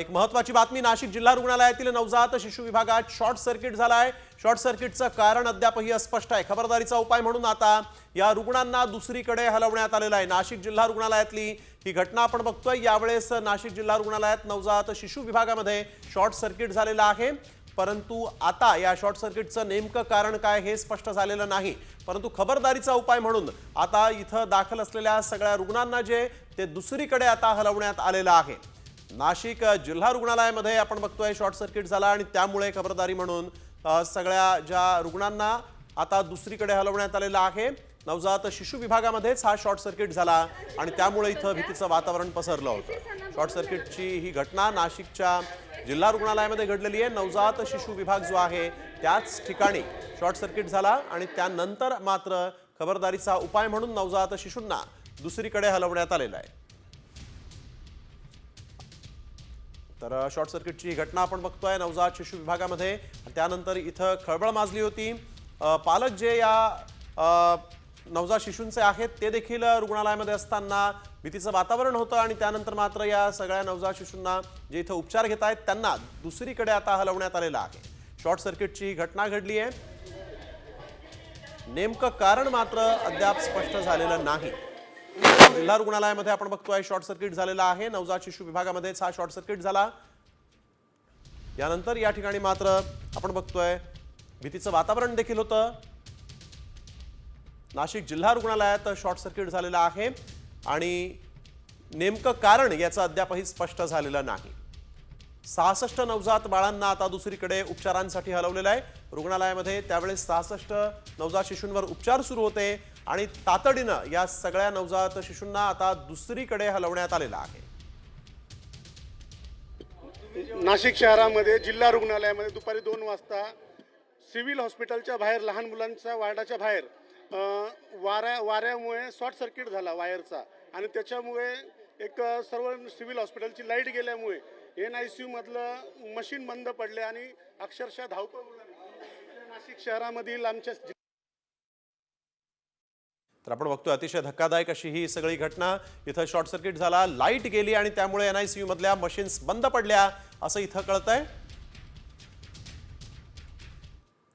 एक महत्वाची बातमी नाशिक जिल्हा रुग्णालयातील नवजात शिशु विभागात शॉर्ट सर्किट झाला आहे शॉर्ट सर्किटचं कारण अद्यापही अस्पष्ट आहे. खबरदारीचा उपाय म्हणून आता या रुग्णांना दुसरीकडे हलवण्यात आलेलं आहे. नाशिक जिल्हा रुग्णालयातली ही घटना आपण बघतोय. यावेळेस नाशिक जिल्हा रुग्णालयात नवजात शिशु विभागामध्ये शॉर्ट सर्किट झालेलं आहे. परंतु आता या शॉर्ट सर्किटचं नेमकं कारण काय हे स्पष्ट झालेलं नाही. परंतु खबरदारीचा उपाय म्हणून आता इथं दाखल असलेल्या सगळ्या रुग्णांना जे ते दुसरीकडे आता हलवण्यात आलेलं आहे. नाशिक जिल्हा रुग्णालयामध्ये आपण बघतोय शॉर्ट सर्किट झाला आणि त्यामुळे खबरदारी म्हणून सगळ्या ज्या रुग्णांना आता दुसरीकडे हलवण्यात आलेलं आहे. नवजात शिशु विभागामध्येच हा शॉर्ट सर्किट झाला आणि त्यामुळे इथं भीतीचं वातावरण पसरलं होतं. शॉर्ट सर्किटची ही घटना नाशिकच्या जिल्हा रुग्णालयामध्ये घडलेली आहे. नवजात शिशु विभाग जो आहे त्याच ठिकाणी शॉर्ट सर्किट झाला आणि त्यानंतर मात्र खबरदारीचा उपाय म्हणून नवजात शिशूंना दुसरीकडे हलवण्यात आलेला आहे. तर शॉर्ट सर्किटची ही घटना आपण बघतोय नवजात शिशु विभागामध्ये. त्यानंतर इथं खळबळ माजली होती. पालक जे या नवजात शिशूंचे आहेत ते देखील रुग्णालयामध्ये असताना भीतीचं वातावरण होतं आणि त्यानंतर मात्र या सगळ्या नवजात शिशूंना जे इथं उपचार घेत आहेत त्यांना दुसरीकडे आता हलवण्यात आलेलं आहे. शॉर्ट सर्किटची ही घटना घडली आहे. नेमकं कारण मात्र अद्याप स्पष्ट झालेलं नाही. जिल्हा रुग्णालयामध्ये आपण बघतोय शॉर्ट सर्किट झालेला आहे. नवजात शिशु विभागामध्येच हा शॉर्ट सर्किट झाला. यानंतर या ठिकाणी मात्र आपण बघतोय भीतीचं वातावरण देखील होतं. नाशिक जिल्हा रुग्णालयात शॉर्ट सर्किट झालेलं आहे आणि नेमकं कारण याचं अद्यापही स्पष्ट झालेलं नाही. सहासष्ट नवजात बाळांना आता दुसरीकडे उपचारांसाठी हलवलेलं आहे. रुग्णालयामध्ये त्यावेळेस सहासष्ट नवजात शिशूंवर उपचार सुरू होते आणि तातडीनं या सगळ्या नवजात शिशूंना आता दुसरीकडे हलवण्यात आलेलं आहे. नाशिक शहरामध्ये जिल्हा रुग्णालयामध्ये दुपारी दोन वाजता सिव्हिल हॉस्पिटलच्या बाहेर लहान मुलांच्या वार्डाच्या बाहेर वाऱ्या वाऱ्यामुळे शॉर्ट सर्किट झाला वायरचा. आणि त्याच्यामुळे एक सर्व सिव्हिल हॉस्पिटलची लाइट गेल्यामुळे एन आय सी मधलं मशीन बंद पडले आणि अक्षरशः धावपळ नाशिक शहरामधील आमच्या तर आपण बघतोय अतिशय धक्कादायक अशी ही सगळी घटना. इथं शॉर्ट सर्किट झाला लाइट गेली आणि त्यामुळे एन आय सी मधल्या मशीन्स बंद पडल्या असं इथं कळतंय.